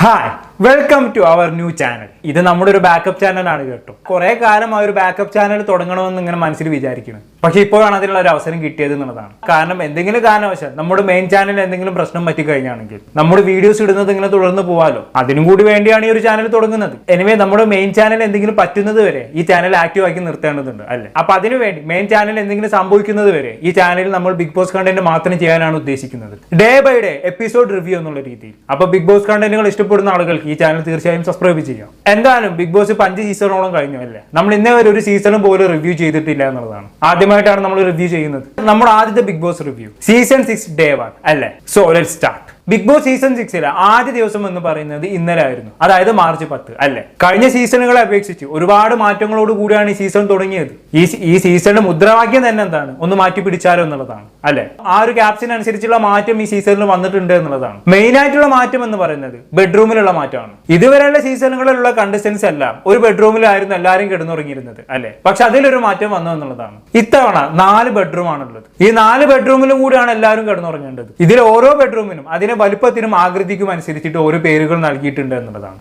Hi, welcome to our new channel ഇത് നമ്മുടെ ഒരു ബാക്കപ്പ് ചാനലാണ് കേട്ടോ. കുറെ കാലം ആ ഒരു ബാക്കപ്പ് ചാനൽ തുടങ്ങണമെന്ന് ഇങ്ങനെ മനസ്സിൽ വിചാരിക്കുന്നു. പക്ഷെ ഇപ്പോഴാണ് അതിനുള്ള ഒരു അവസരം കിട്ടിയത് എന്നുള്ളതാണ്. കാരണം എന്തെങ്കിലും കാരണവശാൽ നമ്മുടെ മെയിൻ ചാനൽ എന്തെങ്കിലും പ്രശ്നം പറ്റി കഴിഞ്ഞാണെങ്കിൽ നമ്മുടെ വീഡിയോസ് ഇടുന്നത് ഇങ്ങനെ തുടർന്ന് പോവാലോ? അതിനും കൂടി വേണ്ടിയാണ് ഈ ഒരു ചാനൽ തുടങ്ങുന്നത്. എനിവേ നമ്മുടെ മെയിൻ ചാനൽ എന്തെങ്കിലും പറ്റുന്നത് വരെ ഈ ചാനൽ ആക്റ്റീവ് ആക്കി നിർത്തേണ്ടതുണ്ട് അല്ലേ? അപ്പൊ അതിനുവേണ്ടി മെയിൻ ചാനൽ എന്തെങ്കിലും സംഭവിക്കുന്നത് വരെ ഈ ചാനലിൽ നമ്മൾ ബിഗ് ബോസ് കണ്ടന്റ് മാത്രം ചെയ്യാനാണ് ഉദ്ദേശിക്കുന്നത്. Day by day episode review എന്നുള്ള രീതിയിൽ. അപ്പൊ ബിഗ് ബോസ് കണ്ടന്റുകൾ ഇഷ്ടപ്പെടുന്ന ആളുകൾക്ക് ഈ ചാനൽ തീർച്ചയായും സബ്സ്ക്രൈബ് ചെയ്യാം. എന്തായാലും ബിഗ് ബോസ് ഇപ്പം അഞ്ച് സീസണോളം കഴിഞ്ഞു അല്ലേ? നമ്മൾ ഇന്നേവരെ ഒരു സീസണും പോലും റിവ്യൂ ചെയ്തിട്ടില്ല എന്നുള്ളതാണ്. ആദ്യമായിട്ടാണ് നമ്മൾ റിവ്യൂ ചെയ്യുന്നത്. നമ്മുടെ ആദ്യത്തെ Bigg Boss review season six day one അല്ലേ? So let start Bigg Boss season സിക്സിലെ ആദ്യ ദിവസം എന്ന് പറയുന്നത് ഇന്നലെ ആയിരുന്നു അതായത് മാർച്ച് പത്ത് അല്ലെ? കഴിഞ്ഞ സീസണുകളെ അപേക്ഷിച്ച് ഒരുപാട് മാറ്റങ്ങളോട് കൂടിയാണ് ഈ സീസൺ തുടങ്ങിയത്. ഈ ഈ സീസണിന്റെ മുദ്രാവാക്യം തന്നെ എന്താണ്? ഒന്ന് മാറ്റി പിടിച്ചാലോ എന്നുള്ളതാണ് അല്ലെ? ആ ഒരു ക്യാപ്സിന് അനുസരിച്ചുള്ള മാറ്റം ഈ സീസണിൽ വന്നിട്ടുണ്ട് എന്നുള്ളതാണ്. മെയിൻ ആയിട്ടുള്ള മാറ്റം എന്ന് പറയുന്നത് ബെഡ്റൂമിലുള്ള മാറ്റമാണ്. ഇതുവരെയുള്ള സീസണുകളിലുള്ള കണ്ടസ്റ്റൻസ് എല്ലാം ഒരു ബെഡ്റൂമിലായിരുന്നു എല്ലാവരും കിടന്നുറങ്ങിയിരുന്നത് അല്ലെ? പക്ഷെ അതിലൊരു മാറ്റം വന്നു എന്നുള്ളതാണ്. ഇത്തവണ നാല് ബെഡ്റൂം ആണുള്ളത്. ഈ നാല് ബെഡ്റൂമിലും കൂടിയാണ് എല്ലാവരും കിടന്നുറങ്ങേണ്ടത്. ഇതിൽ ഓരോ ബെഡ്റൂമിനും അതിന്റെ വലുപ്പത്തിനും ആകൃതിക്കും അനുസരിച്ചിട്ട് ഓരോ പേരുകൾ നൽകിയിട്ടുണ്ട് എന്നുള്ളതാണ്.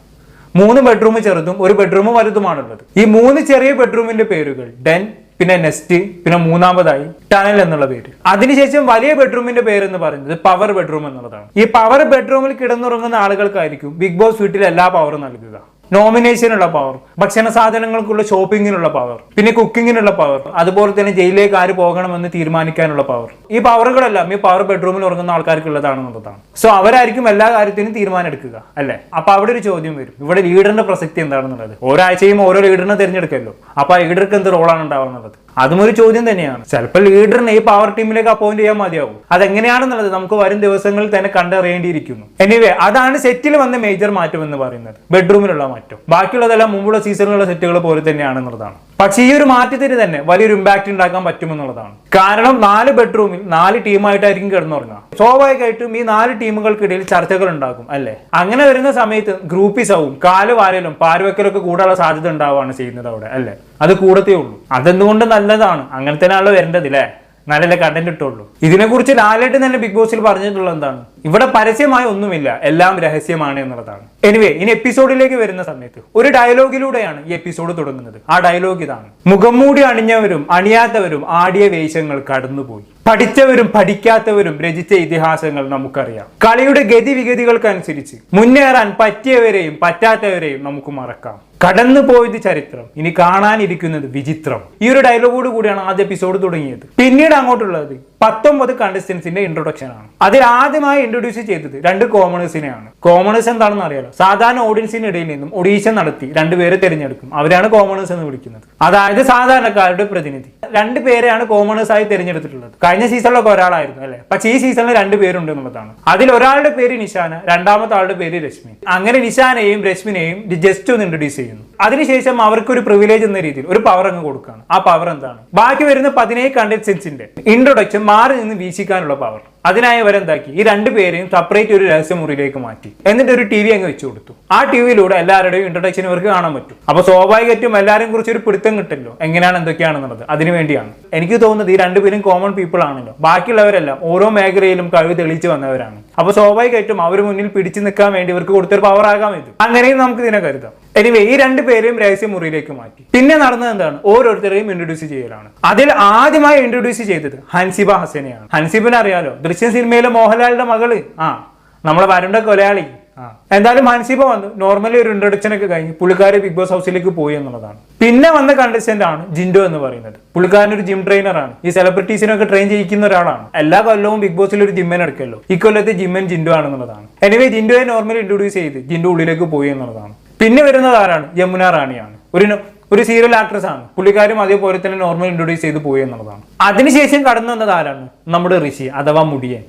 മൂന്ന് ബെഡ്റൂം ചെറുതും ഒരു ബെഡ്റൂം വലുതുമാണുള്ളത്. ഈ മൂന്ന് ചെറിയ ബെഡ്റൂമിന്റെ പേരുകൾ ഡെൻ പിന്നെ നെസ്റ്റ് പിന്നെ മൂന്നാമതായി ടണൽ എന്നുള്ള പേര്. അതിനുശേഷം വലിയ ബെഡ്റൂമിന്റെ പേര് എന്ന് പറയുന്നത് പവർ ബെഡ്റൂം എന്നുള്ളതാണ്. ഈ പവർ ബെഡ്റൂമിൽ കിടന്നുറങ്ങുന്ന ആളുകൾക്കായിരിക്കും ബിഗ് ബോസ് വീട്ടിൽ എല്ലാ പവറും നൽകുക. നോമിനേഷനുള്ള പവർ ഭക്ഷണ സാധനങ്ങൾക്കുള്ള ഷോപ്പിങ്ങിനുള്ള പവർ പിന്നെ കുക്കിങ്ങിനുള്ള പവർ അതുപോലെ തന്നെ ജയിലിലേക്ക് ആര് പോകണമെന്ന് തീരുമാനിക്കാനുള്ള പവർ ഈ പവറുകളെല്ലാം ഈ പവർ ബെഡ്റൂമിൽ ഉറങ്ങുന്ന ആൾക്കാർക്കുള്ളതാണെന്നുള്ളതാണ്. സോ അവരായിരിക്കും എല്ലാ കാര്യത്തിനും തീരുമാനം എടുക്കുക അല്ലെ? അപ്പൊ അവിടെ ഒരു ചോദ്യം വരും. ഇവിടെ ലീഡറിന്റെ പ്രസക്തി എന്താണെന്നുള്ളത്? ഓരോ ആഴ്ചയും ഓരോ ലീഡറിനെ തിരഞ്ഞെടുക്കല്ലോ. അപ്പൊ ആ ലീഡർക്ക് എന്ത് റോളാണ് ഉണ്ടാവുന്നത് അതും ഒരു ചോദ്യം തന്നെയാണ്. ചിലപ്പോൾ ലീഡറിനെ ഈ പവർ ടീമിലേക്ക് അപ്പോയിന്റ് ചെയ്യാൻ മതിയാവും. അതെങ്ങനെയാണെന്നുള്ളത് നമുക്ക് വരും ദിവസങ്ങളിൽ തന്നെ കണ്ടറിയേണ്ടിയിരിക്കുന്നു. എനിവേ അതാണ് സെറ്റിൽ വന്ന മേജർ മാറ്റം എന്ന് പറയുന്നത്. ബെഡ്റൂമിലുള്ള മാറ്റം. ബാക്കിയുള്ളതെല്ലാം മുമ്പുള്ള സീസണിലുള്ള സെറ്റുകൾ പോലെ തന്നെയാണെന്നുള്ളതാണ്. പക്ഷേ ഈ ഒരു മാറ്റത്തിന് തന്നെ വലിയൊരു ഇമ്പാക്ട് ഉണ്ടാക്കാൻ പറ്റുമെന്നുള്ളതാണ്. കാരണം നാല് ബെഡ്റൂമിൽ നാല് ടീമായിട്ടായിരിക്കും കിടന്നുറങ്ങുക. സ്വാഭാവികമായിട്ടും ഈ നാല് ടീമുകൾക്കിടയിൽ ചർച്ചകൾ ഉണ്ടാകും അല്ലെ? അങ്ങനെ വരുന്ന സമയത്ത് ഗ്രൂപ്പിസവും കാലുവാരലും വാരലും പാരവെക്കലൊക്കെ കൂടാനുള്ള സാധ്യത ഉണ്ടാവുകയാണ് ചെയ്യുന്നത് അവിടെ അല്ലെ? അത് കൂടത്തേ ഉള്ളൂ. അതെന്തുകൊണ്ട് നല്ലതാണ്? അങ്ങനെ തന്നെയാണല്ലോ വരേണ്ടത് അല്ലേ നല്ല കണ്ടന്റ് ഇട്ടുള്ളൂ ഇതിനെക്കുറിച്ച് ലാലേട്ട് തന്നെ ബിഗ് ബോസിൽ പറഞ്ഞിട്ടുള്ളത് എന്താണ്? ഇവിടെ പരസ്യമായ ഒന്നുമില്ല. എല്ലാം രഹസ്യമാണ് എന്നുള്ളതാണ്. എനിവേ ഇനി എപ്പിസോഡിലേക്ക് വരുന്ന സമയത്ത് ഒരു ഡയലോഗിലൂടെയാണ് ഈ എപ്പിസോഡ് തുടങ്ങുന്നത്. ആ ഡയലോഗ് ഇതാണ്. മുഖംമൂടി അണിഞ്ഞവരും അണിയാത്തവരും ആടിയ വേഷങ്ങൾ കടന്നുപോയി. പഠിച്ചവരും പഠിക്കാത്തവരും രചിച്ച ഇതിഹാസങ്ങൾ നമുക്കറിയാം. കളിയുടെ ഗതിവിഗതികൾക്കനുസരിച്ച് മുന്നേറാൻ പറ്റിയവരെയും പറ്റാത്തവരെയും നമുക്ക് മറക്കാം. കടന്നു പോയത് ചരിത്രം ഇനി കാണാനിരിക്കുന്നത് വിചിത്രം. ഈ ഒരു ഡയലോഗോട് കൂടിയാണ് ആദ്യ എപ്പിസോഡ് തുടങ്ങിയത്. പിന്നീട് അങ്ങോട്ടുള്ളത് പത്തൊമ്പത് കണ്ടസ്റ്റൻസിന്റെ ഇൻട്രൊഡക്ഷൻ ആണ്. അതിൽ ആദ്യമായി ഇൻട്രൊഡ്യൂസ് ചെയ്തത് രണ്ട് കോമണേഴ്സിനെയാണ് കോമണേഴ്സ് എന്താണെന്ന് അറിയാലോ? സാധാരണ ഓഡിയൻസിന് ഇടയിൽ നിന്നും ഒഡീഷൻ നടത്തി രണ്ടുപേരെ തിരഞ്ഞെടുക്കും. അവരാണ് കോമണേഴ്സ് എന്ന് വിളിക്കുന്നത്. അതായത് സാധാരണക്കാരുടെ പ്രതിനിധി. രണ്ട് പേരെയാണ് കോമണേഴ്സ് ആയി തിരഞ്ഞെടുത്തിട്ടുള്ളത്. കഴിഞ്ഞ സീസണിലൊക്കെ ഒരാളായിരുന്നു അല്ലെ? പക്ഷേ ഈ സീസണിൽ രണ്ട് പേരുണ്ട് എന്നുള്ളതാണ്. അതിൽ ഒരാളുടെ പേര് നിഷാന രണ്ടാമത്തെ ആളുടെ പേര് രശ്മി. അങ്ങനെ നിഷാനെയും രശ്മിനെയും ജസ്റ്റ് ഒന്ന് ഇൻട്രൊഡ്യൂസ് ചെയ്യുന്നു. അതിനുശേഷം അവർക്ക് ഒരു പ്രിവിലേജ് എന്ന രീതിയിൽ ഒരു പവർ അങ്ങ് കൊടുക്കുകയാണ്. ആ പവർ എന്താണ്? ബാക്കി വരുന്ന പതിനേഴ് കണ്ടസ്റ്റൻസിന്റെ ഇൻട്രൊഡക്ഷൻ മാറി നിന്ന് വീക്ഷിക്കാനുള്ള പവർ അതിനായി അവരെന്താക്കി? ഈ രണ്ട് പേരെയും സെപ്പറേറ്റ് ഒരു രഹസ്യ മുറിയിലേക്ക് മാറ്റി. എന്നിട്ട് ഒരു ടി വി അങ്ങ് വെച്ചു കൊടുത്തു. ആ ടി വിയിലൂടെ എല്ലാവരുടെയും ഇൻട്രൊഡക്ഷൻ ഇവർക്ക് കാണാൻ പറ്റും. അപ്പൊ സ്വാഭാവികമായിട്ടും എല്ലാവരെയും കുറിച്ച് ഒരു പിടുത്തം കിട്ടല്ലോ. എങ്ങനെയാണ് എന്തൊക്കെയാണെന്നുള്ളത്. അതിനു വേണ്ടിയാണ്. എനിക്ക് തോന്നുന്നത് ഈ രണ്ടുപേരും കോമൺ പീപ്പിൾ ആണല്ലോ. ബാക്കിയുള്ളവരെല്ലാം ഓരോ മേഖലയിലും കഴിവ് തെളിയിച്ചു വന്നവരാണ്. അപ്പൊ സ്വാഭാവികമായിട്ടും അവർ മുന്നിൽ പിടിച്ചു നിൽക്കാൻ വേണ്ടി ഇവർക്ക് കൊടുത്തൊരു പവർ ആകാം ഇത്. അങ്ങനെയും നമുക്ക് ഇതിനെ കരുതാം. എനിവേ ഈ രണ്ട് പേരെയും രഹസ്യ മുറിയിലേക്ക് മാറ്റി. പിന്നെ നടന്നത് എന്താണ്? ഓരോരുത്തരെയും ഇൻട്രൊഡ്യൂസ് ചെയ്യലാണ്. അതിൽ ആദ്യമായി ഇൻട്രൊഡ്യൂസ് ചെയ്തത് ഹൻസിബ ഹസനെയാണ്. ഹൻസിബിനെ അറിയാലോ? ദൃശ്യ സിനിമയിലെ മോഹൻലാലിന്റെ മകൾ. ആ നമ്മളെ വരുണ്ട കൊലയാളി. എന്തായാലും ഹൻസിബ വന്നു. നോർമലി ഒരു ഇൻട്രൊഡക്ഷൻ ഒക്കെ കഴിഞ്ഞ് പുള്ളിക്കാരി ബിഗ് ബോസ് ഹൗസിലേക്ക് പോയി എന്നുള്ളതാണ്. പിന്നെ വന്ന കണ്ടസ്റ്റന്റ് ആണ് ജിൻഡോ എന്ന് പറയുന്നത്. പുള്ളിക്കാരൻ ഒരു ജിം ട്രെയിനറാണ് ഈ സെലിബ്രിറ്റീസിനൊക്കെ ട്രെയിൻ ചെയ്യിക്കുന്ന ഒരാളാണ്. എല്ലാ കൊല്ലവും ബിഗ് ബോസിൽ ഒരു ജിമ്മൻ എടുക്കല്ലോ ഈ കൊല്ലത്തെ ജിമ്മൻ ജിൻഡോ ആണെന്നുള്ളതാണ്. എനിവേ ജിൻഡോയെ നോർമലി ഇൻട്രൊഡ്യൂസ് ചെയ്ത് ജിൻഡോ ഉള്ളിലേക്ക് പോയി എന്നുള്ളതാണ്. പിന്നെ വരുന്നത് ആരാണ്? യമുന റാണിയാണ്. ഒരു ഒരു സീരിയൽ ആക്ട്രസ് ആണ്. പുള്ളിക്കാരും അതേപോലെ തന്നെ നോർമൽ ഇൻട്രൊഡ്യൂസ് ചെയ്ത് പോയി എന്നുള്ളതാണ്. അതിനുശേഷം കടന്നു വന്നത് ആരാണ്? നമ്മുടെ ഋഷി അഥവാ മുടിയൻ.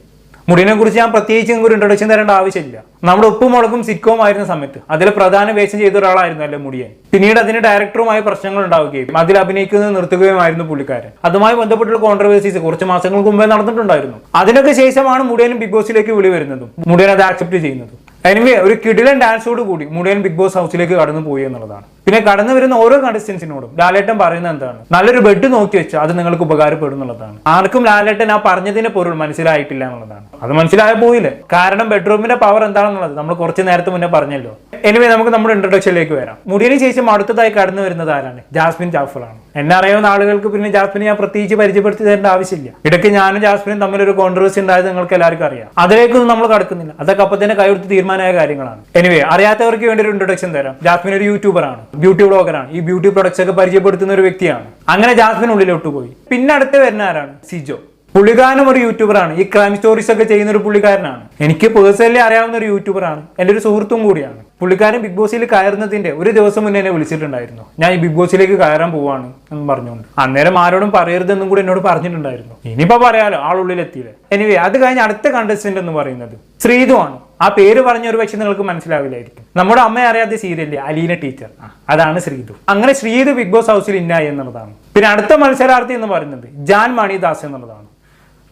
മുടിയനെ കുറിച്ച് ഞാൻ പ്രത്യേകിച്ച് നിങ്ങൾക്ക് ഒരു ഇൻട്രൊഡക്ഷൻ തരേണ്ട ആവശ്യമില്ല. നമ്മുടെ ഉപ്പും മുളകും സിക്കവും ആയിരുന്ന സമയത്ത് അതിൽ പ്രധാന വേഷം ചെയ്ത ഒരാളായിരുന്നു അല്ലേ മുടിയൻ. പിന്നീട് അതിന് ഡയറക്ടറുമായി പ്രശ്നങ്ങൾ ഉണ്ടാവുകയും അതിൽ അഭിനയിക്കുന്നത് നിർത്തുകയുമായിരുന്നു പുള്ളിക്കാരൻ. അതുമായി ബന്ധപ്പെട്ടുള്ള കോൺട്രവേഴ്സീസ് കുറച്ച് മാസങ്ങൾക്ക് മുമ്പേ നടന്നിട്ടുണ്ടായിരുന്നു. അതിനൊക്കെ ശേഷമാണ് മുടിയനും ബിഗ് ബോസിലേക്ക് വിളി വരുന്നതും. മുടിയൻ അത് ആക്സെപ്റ്റ് ചെയ്യുന്നതും. എനിവേ ഒരു കിടിലൻ ഡാൻസോട് കൂടി മുടിയൻ ബിഗ് ബോസ് ഹൗസിലേക്ക് കടന്നു പോയി എന്നുള്ളതാണ്. പിന്നെ കടന്നു വരുന്ന ഓരോ കണ്ടസ്റ്റൻസിനോടും ലാലേട്ടൻ പറയുന്നത് എന്താണ്? നല്ലൊരു ബെഡ് നോക്കി വെച്ചാൽ അത് നിങ്ങൾക്ക് ഉപകാരപ്പെടും എന്നുള്ളതാണ് ആർക്കും ലാലേട്ടൻ ആ പറഞ്ഞതിനെ പൊരുൾ മനസ്സിലായിട്ടില്ല എന്നുള്ളതാണ്. അത് മനസ്സിലായ പോയില്ലേ? കാരണം ബെഡ്റൂമിന്റെ പവർ എന്താണെന്നുള്ളത് നമ്മൾ കുറച്ച് നേരത്തെ മുന്നേ പറഞ്ഞല്ലോ. എനിവേ നമുക്ക് നമ്മുടെ ഇൻട്രൊഡക്ഷനിലേക്ക് വരാം. മുടിയന് ശേഷം അടുത്തതായി കടന്നു വരുന്നത് ആരാണ്? ജാസ്മിൻ ജാഫറാണ്. എന്നെ അറിയാവുന്ന ആളുകൾക്ക് പിന്നെ ജാസ്മിനെ ഞാൻ പ്രത്യേകിച്ച് പരിചയപ്പെടുത്തി തരേണ്ട ആവശ്യമില്ല. ഇടയ്ക്ക് ഞാനും ജാസ്മിനും തമ്മിലൊരു കോൺട്രവേഴ്സി ഉണ്ടായത് നിങ്ങൾക്ക് എല്ലാവർക്കും അറിയാം. അതിലേക്കൊന്നും നമ്മൾ കടക്കുന്നില്ല. അതൊക്കെ അപ്പൊ തന്നെ കൈയെടുത്ത് തീരുമാനമായ കാര്യങ്ങളാണ്. എനിവേ അറിയാത്തവർക്ക് വേണ്ടി ഒരു ഇൻട്രൊഡക്ഷൻ തരാം. ജാസ്മിൻ ഒരു യൂട്യൂബറാണ് ബ്യൂട്ടി ബ്ലോഗറാണ് ഈ ബ്യൂട്ടി പ്രൊഡക്ട്സ് ഒക്കെ പരിചയപ്പെടുത്തുന്ന ഒരു വ്യക്തിയാണ്. അങ്ങനെ ജാസ്മിൻ ഉള്ളിലോട്ട് പോയി. പിന്നെ അടുത്ത് വരുന്ന ആരാണ്? സിജോ. പുള്ളിക്കാരനും ഒരു യൂട്യൂബറാണ് ഈ ക്രൈം സ്റ്റോറീസ് ഒക്കെ ചെയ്യുന്ന ഒരു പുള്ളിക്കാരനാണ്. എനിക്ക് പേഴ്സണലി അറിയാവുന്ന ഒരു യൂട്യൂബറാണ് എന്റെ ഒരു സുഹൃത്തും കൂടിയാണ്. പുള്ളിക്കാരൻ ബിഗ് ബോസിൽ കയറുന്നതിന്റെ ഒരു ദിവസം മുന്നേ എന്നെ വിളിച്ചിട്ടുണ്ടായിരുന്നു. ഞാൻ ഈ ബിഗ് ബോസിലേക്ക് കയറാൻ പോവാണ് എന്ന് പറഞ്ഞുകൊണ്ട്. അന്നേരം ആരോടും പറയരുതെന്നും കൂടി എന്നോട് പറഞ്ഞിട്ടുണ്ടായിരുന്നു. ഇനിയിപ്പോ പറയാലോ ആളുള്ളിലെത്തിയില്ലേ? എനിവേ അത് കഴിഞ്ഞ് അടുത്ത കണ്ടസ്റ്റന്റ് എന്ന് പറയുന്നത് ശ്രീതു ആണ്. ആ പേര് പറഞ്ഞ ഒരു പക്ഷെ നിങ്ങൾക്ക് മനസ്സിലാവില്ലായിരിക്കും. നമ്മുടെ അമ്മയെ അറിയാത്ത സീരിയല്ലേ അലീന ടീച്ചർ അതാണ് ശ്രീതു. അങ്ങനെ ശ്രീതു ബിഗ് ബോസ് ഹൗസിൽ ഇന്നായി എന്നുള്ളതാണ്. പിന്നെ അടുത്ത മത്സരാർത്ഥി എന്ന് പറയുന്നത് ജാൻ മണിദാസ് എന്നുള്ളതാണ്.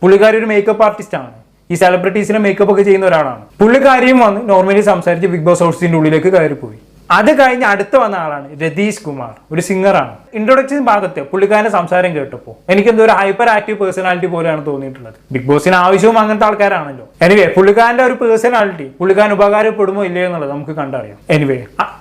പുള്ളിക്കാരി ഒരു മേക്കപ്പ് ആർട്ടിസ്റ്റ് ആണ്. ഈ സെലിബ്രിറ്റീസിനെ മേക്കപ്പ് ഒക്കെ ചെയ്യുന്ന ഒരാളാണ്. പുള്ളിക്കാരിയും വന്ന് നോർമലി സംസാരിച്ച് ബിഗ് ബോസ് ഹൗസിന്റെ ഉള്ളിലേക്ക് കയറിപ്പോയി. അത് കഴിഞ്ഞ് അടുത്ത് വന്ന ആളാണ് രതീഷ് കുമാർ ഒരു സിംഗറാണ്. ഇൻട്രൊഡക്ഷൻ ഭാഗത്ത് പുള്ളിക്കാരന്റെ സംസാരം കേട്ടപ്പോൾ എനിക്ക് എന്തോ ഒരു ഹൈപ്പർ ആക്റ്റീവ് പേഴ്സണാലിറ്റി പോലെയാണ് തോന്നിയിട്ടുള്ളത്. ബിഗ് ബോസിന് ആവശ്യവും അങ്ങനത്തെ ആൾക്കാരാണല്ലോ. എനിവേ പുള്ളിക്കാരന്റെ ഒരു പേഴ്സണാലിറ്റി പുള്ളിക്കാരൻ ഉപകാരപ്പെടുമോ ഇല്ലയോ എന്നുള്ളത് നമുക്ക് കണ്ടറിയാം. എനിവേ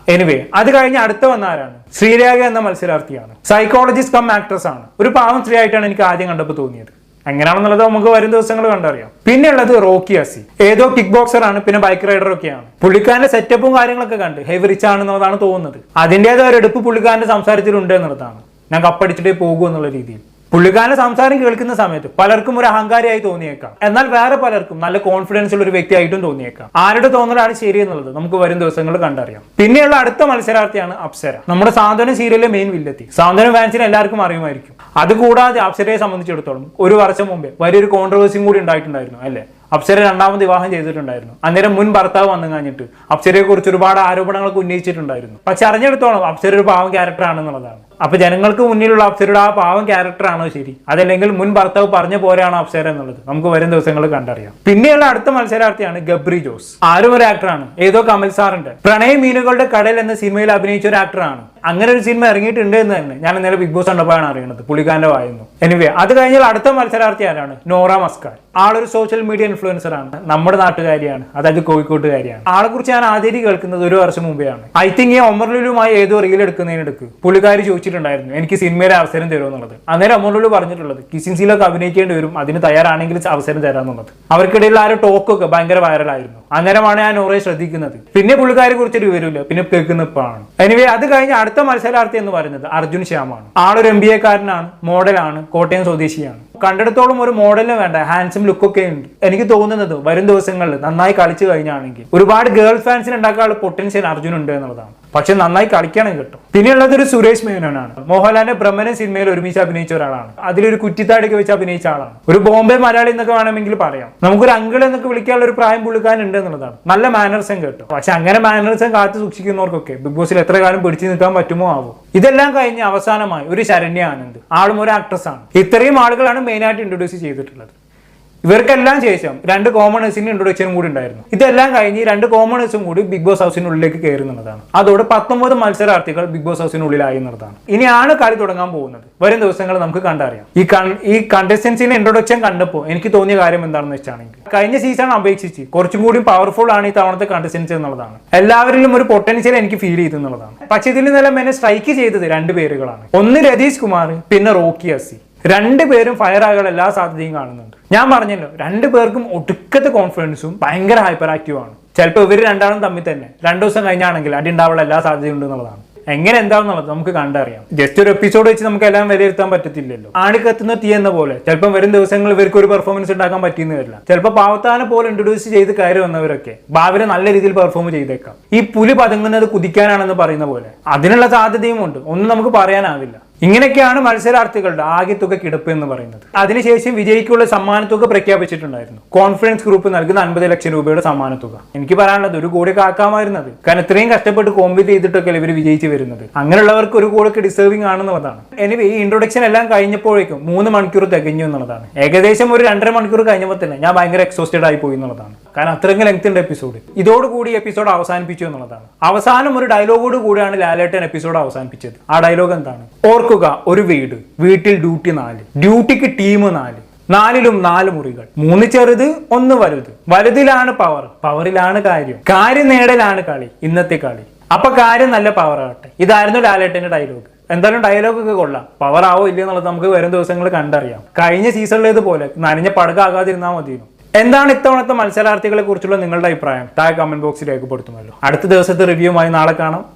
എനിവേ അത് കഴിഞ്ഞ് അടുത്ത വന്ന ആരാണ്? ശ്രീരേഖ എന്ന മത്സരാർത്ഥിയാണ്. സൈക്കോളജിസ്റ്റ് കം ആക്ട്രസ് ആണ്. ഒരു പാവം സ്ത്രീ ആയിട്ടാണ് എനിക്ക് ആദ്യം കണ്ടപ്പോൾ തോന്നിയത്. എങ്ങനെയാണെന്നുള്ളത് നമുക്ക് വരും ദിവസങ്ങൾ കണ്ടറിയാം. പിന്നെ ഉള്ളത് റോക്കി അസി. ഏതോ കിക്ക് ബോക്സർ ആണ് പിന്നെ ബൈക്ക് റൈഡർ ഒക്കെയാണ്. പുള്ളിക്കാരന്റെ സെറ്റപ്പും കാര്യങ്ങളൊക്കെ കണ്ട്. ഹെവി റിച്ച് ആണെന്നുള്ളതാണ് തോന്നുന്നത്. അതിന്റെതായ ഒരു എടുപ്പ് പുള്ളിക്കാരന്റെ സംസാരത്തിലുണ്ട് എന്നുള്ളതാണ്. ഞാൻ കപ്പടിച്ചിട്ടേ പോകൂ എന്നുള്ള രീതിയിൽ. പുള്ളിക്കാരന്റെ സംസാരം കേൾക്കുന്ന സമയത്ത് പലർക്കും ഒരു അഹങ്കാരിയായി തോന്നിയേക്കാം. എന്നാൽ വേറെ പലർക്കും നല്ല കോൺഫിഡൻസ് ഉള്ള ഒരു വ്യക്തിയായിട്ടും തോന്നിയേക്കാം. ആരുടെ തോന്നലാണ് ശരി എന്നുള്ളത് നമുക്ക് വരും ദിവസങ്ങൾ കണ്ടറിയാം. പിന്നെയുള്ള അടുത്ത മത്സരാർത്ഥിയാണ് അപ്സര. നമ്മുടെ സാന്ത്വനം സീരിയലിലെ മെയിൻ വില്ലെത്തി സാന്ത്വനം ഫാൻസിന് എല്ലാവർക്കും അറിയുമായിരിക്കും. അതുകൂടാതെ അപ്സരയെ സംബന്ധിച്ചിടത്തോളം ഒരു വർഷം മുമ്പേ വലിയൊരു കോൺട്രവേഴ്സിയും കൂടി ഉണ്ടായിട്ടുണ്ടായിരുന്നു അല്ലേ? അപ്സര രണ്ടാമത് വിവാഹം ചെയ്തിട്ടുണ്ടായിരുന്നു. അന്നേരം മുൻ ഭർത്താവ് വന്നു കഴിഞ്ഞിട്ട് അപ്സരയെ കുറിച്ച് ഒരുപാട് ആരോപണങ്ങളൊക്കെ ഉന്നയിച്ചിട്ടുണ്ടായിരുന്നു. പക്ഷെ അറിഞ്ഞെടുത്തോളം അപ്സര ഒരു പാവം ക്യാരക്ടർ ആണെന്നുള്ളതാണ്. അപ്പൊ ജനങ്ങൾക്ക് മുന്നിലുള്ള അപ്സരയുടെ ആ പാവം ക്യാരക്ടർ ആണോ ശരി? അതല്ലെങ്കിൽ മുൻ ഭർത്താവ് പറഞ്ഞ പോലെയാണോ അപ്സര എന്നുള്ളത് നമുക്ക് വരും ദിവസങ്ങൾ കണ്ടറിയാം. പിന്നെയുള്ള അടുത്ത മത്സരാർത്ഥിയാണ് ഗബ്രി ജോസ്. ആരും ഒരു ആക്ടറാണ് ഏതോ കമൽ സാറിന്റെ പ്രണയ മീനുകളുടെ കടൽ എന്ന സിനിമയിൽ അഭിനയിച്ച ഒരു ആക്ടറാണ് അങ്ങനെ ഒരു സിനിമ ഇറങ്ങിയിട്ടുണ്ട് എന്ന് തന്നെ. ഞാൻ ഇന്നലെ ബിഗ് ബോസ് കണ്ടപ്പോഴാണ് അറിയണത് പുളിക്കാന്റെ വായുന്നു. എനിവേ അത് കഴിഞ്ഞാൽ അടുത്ത മത്സരാർത്ഥി ആരാണ്? നോറ മസ്കാർ ആളൊരു സോഷ്യൽ മീഡിയ ഇൻഫ്ലുവൻസർ ആണ് നമ്മുടെ നാട്ടുകാരിയാണ് അതായത് കോഴിക്കോട്ടുകാരിയാണ്. ആളെ കുറിച്ച് ഞാൻ ആദ്യം കേൾക്കുന്നത് ഒരു വർഷം മുമ്പേ ആണ്. ഐ തിങ്ക് ഈ ഒമർലുലുമായി ഏതോ റീൽ എടുക്കുന്നതിനെടുക്ക് പുള്ളിക്കാരി ചോദിച്ചിട്ടുണ്ടായിരുന്നു എനിക്ക് സിനിമയുടെ അവസരം തരുമോ എന്നുള്ളത്? അന്നേരം ഒമർലുലു പറഞ്ഞിട്ടുള്ളത് കിസിൻ സീലൊക്കെ അഭിനയിക്കേണ്ടി വരും അതിന് തയ്യാറാണെങ്കിൽ അവസരം തരാമെന്നുള്ളത് അവർക്കിടയിൽ ആ ഒരു ടോക്കൊക്കെ ഭയങ്കര വൈറലായിരുന്നു അന്നേരമാണ് ഞാൻ നൂറെ ശ്രദ്ധിക്കുന്നത്. പിന്നെ പുള്ളിക്കാരെ കുറിച്ചൊരു വിവരമില്ല. പിന്നെ കേൾക്കുന്ന ഇപ്പാണ്. എനിവേ അത് കഴിഞ്ഞ് അടുത്ത മത്സരാർത്ഥി എന്ന് പറയുന്നത് അർജുൻ ശ്യാമാണ്. ആളൊരു എം ബി എക്കാരനാണ് മോഡലാണ് കോട്ടയം സ്വദേശിയാണ്. കണ്ടിടത്തോളം ഒരു മോഡലിന് വേണ്ട ഹാൻസം ലുക്കൊക്കെ ഉണ്ട്. എനിക്ക് തോന്നുന്നത് വരും ദിവസങ്ങളിൽ നന്നായി കളിച്ചു കഴിഞ്ഞാണെങ്കിൽ ഒരുപാട് ഗേൾ ഫാൻസിന് ഉണ്ടാക്കാനുള്ള പൊട്ടൻഷ്യൽ അർജുൻ ഉണ്ട് എന്നുള്ളതാണ്. പക്ഷെ നന്നായി കളിക്കണം കേട്ടോ. പിന്നെയുള്ളത് ഒരു സുരേഷ് മേനോനാണ്. മോഹൻലാലിന്റെ ബ്രഹ്മനെ സിനിമയിൽ ഒരുമിച്ച് അഭിനയിച്ച ഒരാളാണ്. അതിലൊരു കുറ്റിത്താടിയൊക്കെ വെച്ച് അഭിനയിച്ച ആളാണ്. ഒരു ബോംബെ മലയാളി എന്നൊക്കെ വേണമെങ്കിൽ പറയാം. നമുക്കൊരു അങ്കിൾ എന്നൊക്കെ വിളിക്കാനുള്ള ഒരു പ്രായം പുള്ളിക്കാനുണ്ട് എന്നുള്ളതാണ്. നല്ല മാനർസം കേട്ടോ. പക്ഷെ അങ്ങനെ മാനർസം കാത്തു സൂക്ഷിക്കുന്നവർക്കൊക്കെ ബിഗ് ബോസിൽ എത്ര കാലം പിടിച്ചു നിൽക്കാൻ പറ്റുമോ ആവും. ഇതെല്ലാം കഴിഞ്ഞ് അവസാനമായി ഒരു ശരണ്യ ആനന്ദ്. ആളും ഒരു ആക്ട്രസ് ആണ്. ഇത്രയും ആളുകളാണ് മെയിനായിട്ട് ഇൻട്രൊഡ്യൂസ് ചെയ്തിട്ടുള്ളത്. ഇവർക്കെല്ലാം ശേഷം രണ്ട് കോമണേഴ്സിന് ഇൻട്രൊഡക്ഷനും കൂടി ഉണ്ടായിരുന്നു. ഇതെല്ലാം കഴിഞ്ഞ് രണ്ട് കോമണേഴ്സും കൂടി ബിഗ് ബോസ് ഹൗസിനുള്ളിലേക്ക് കയറുന്നതാണ് അതോടെ പത്തൊമ്പത് മത്സരാർത്ഥികൾ ബിഗ് ബോസ് ഹൗസിനുള്ളിലായി എന്നതാണ്. ഇനിയാണ് കളി തുടങ്ങാൻ പോകുന്നത്. വരും ദിവസങ്ങൾ നമുക്ക് കണ്ടറിയാം. ഈ ഈ കണ്ടസ്റ്റൻസിന്റെ ഇൻട്രൊഡക്ഷൻ കണ്ടപ്പോൾ എനിക്ക് തോന്നിയ കാര്യം എന്താണെന്ന് വെച്ചാണെങ്കിൽ കഴിഞ്ഞ സീസൺ അപേക്ഷിച്ച് കുറച്ചും കൂടി പവർഫുൾ ആണ് ഈ തവണത്തെ കണ്ടസ്റ്റൻസ് എന്നുള്ളതാണ്. എല്ലാവരിലും ഒരു പൊട്ടൻഷ്യൽ എനിക്ക് ഫീൽ ചെയ്തു എന്നുള്ളതാണ്. പക്ഷെ ഇതിൽ നിന്നെല്ലാം എന്നെ സ്ട്രൈക്ക് ചെയ്തത് രണ്ട് പേരുകളാണ്. ഒന്ന് രതീഷ് കുമാർ പിന്നെ റോക്കി അസി. രണ്ടുപേരും ഫയർ ആകാൻ എല്ലാ സാധ്യതയും കാണുന്നുണ്ട്. ഞാൻ പറഞ്ഞല്ലോ രണ്ടു പേർക്കും ഒടുക്കത്തെ കോൺഫിഡൻസും ഭയങ്കര ഹൈപ്പർ ആക്റ്റീവ് ആണ്. ചിലപ്പോൾ ഇവർ രണ്ടാളും തമ്മിൽ തന്നെ. രണ്ടു ദിവസം കഴിഞ്ഞാണെങ്കിൽ അടി ഉണ്ടാവാനുള്ള എല്ലാ സാധ്യതയും എന്നുള്ളതാണ്. എങ്ങനെ എന്താണെന്നുള്ളത് നമുക്ക് കണ്ടറിയാം. ജസ്റ്റ് ഒരു എപ്പിസോഡ് വെച്ച് നമുക്ക് എല്ലാം വിലയിരുത്താൻ പറ്റത്തില്ലല്ലോ. ആണിക്കത്തുന്ന തീ എന്ന പോലെ. ചിലപ്പോൾ വരും ദിവസങ്ങൾ ഇവർക്ക് ഒരു പെർഫോമൻസ് ഉണ്ടാക്കാൻ പറ്റിയെന്ന് വരില്ല. ചിലപ്പോൾ പാവത്താനെ പോലെ ഇൻട്രൊഡ്യൂസ് ചെയ്ത് കയറി വന്നവരൊക്കെ ഭാവിയിൽ നല്ല രീതിയിൽ പെർഫോം ചെയ്തേക്കാം. ഈ പുലി പതുങ്ങുന്നത് കുതിക്കാനാണെന്ന് പറയുന്ന പോലെ. അതിനുള്ള സാധ്യതയും ഉണ്ട്. ഒന്നും നമുക്ക് പറയാനാവില്ല. ഇങ്ങനെയൊക്കെയാണ് മത്സരാർത്ഥികളുടെ ആകെ തുക കിടപ്പ് എന്ന് പറയുന്നത്. അതിനുശേഷം വിജയിക്കുള്ള സമ്മാനത്തുക പ്രഖ്യാപിച്ചിട്ടുണ്ടായിരുന്നു. കോൺഫിഡൻസ് ഗ്രൂപ്പ് നൽകുന്ന അൻപത് ലക്ഷം രൂപയുടെ സമ്മാനത്തുക. എനിക്ക് പറയാനുള്ളത് ഒരു കോടി കാക്കാമായിരുന്നത്. കാരണം ഇത്രയും കഷ്ടപ്പെട്ട് കോമ്പീറ്റ് ചെയ്തിട്ടൊക്കെ ഇവർ വിജയിച്ച് വരുന്നത്. അങ്ങനെയുള്ളവർക്ക് ഒരു കോടിക്ക് ഡിസേർവിംഗ് ആണെന്നുള്ളതാണ്. എനിവേ ഈ ഇൻട്രൊഡക്ഷൻ എല്ലാം കഴിഞ്ഞപ്പോഴേക്കും മൂന്ന് മണിക്കൂർ തികഞ്ഞു എന്നുള്ളതാണ്. ഏകദേശം ഒരു രണ്ടര മണിക്കൂർ കഴിഞ്ഞപ്പോൾ തന്നെ ഞാൻ ഭയങ്കര എക്സോസ്റ്റഡ് ആയി പോയി എന്നുള്ളതാണ്. കാരണം അത്രയും ലെങ്ത് ഉണ്ട് എപ്പിസോഡ് ഇതോടുകൂടി എപ്പിസോഡ് അവസാനിപ്പിച്ചു എന്നുള്ളതാണ്. അവസാനം ഒരു ഡയലോഗോട് കൂടിയാണ് ലാലേട്ടൻ എപ്പിസോഡ് അവസാനിപ്പിച്ചത്. ആ ഡയലോഗ് എന്താണ്? ഓർക്കുക ഒരു വീട്. വീട്ടിൽ ഡ്യൂട്ടി നാല്. ഡ്യൂട്ടിക്ക് ടീം നാല്. നാലിലും നാല് മുറികൾ. മൂന്ന് ചെറുത് ഒന്ന് വലുത്. വലുതിലാണ് പവർ പവറിലാണ് കാര്യം. കാര്യം നേടലാണ് കളി. ഇന്നത്തെ കളി. അപ്പൊ കാര്യം നല്ല പവർ ആവട്ടെ. ഇതായിരുന്നു ലാലേട്ടന്റെ ഡയലോഗ് എന്തായാലും ഡയലോഗ് ഒക്കെ കൊള്ളാം. പവർ ആവോ ഇല്ല എന്നുള്ളത് നമുക്ക് വരും ദിവസങ്ങൾ കണ്ടറിയാം. കഴിഞ്ഞ സീസണിലേതുപോലെ നനഞ്ഞ പടകാകാതിരുന്നാൽ മതിയോ എന്താണ് ഇത്തവണത്തെ മത്സരാർത്ഥികളെ കുറിച്ചുള്ള നിങ്ങളുടെ അഭിപ്രായം? താഴെ കമന്റ് ബോക്സിൽ രേഖപ്പെടുത്തുമല്ലോ. അടുത്ത ദിവസത്തെ റിവ്യൂമായി നാളെ കാണാം.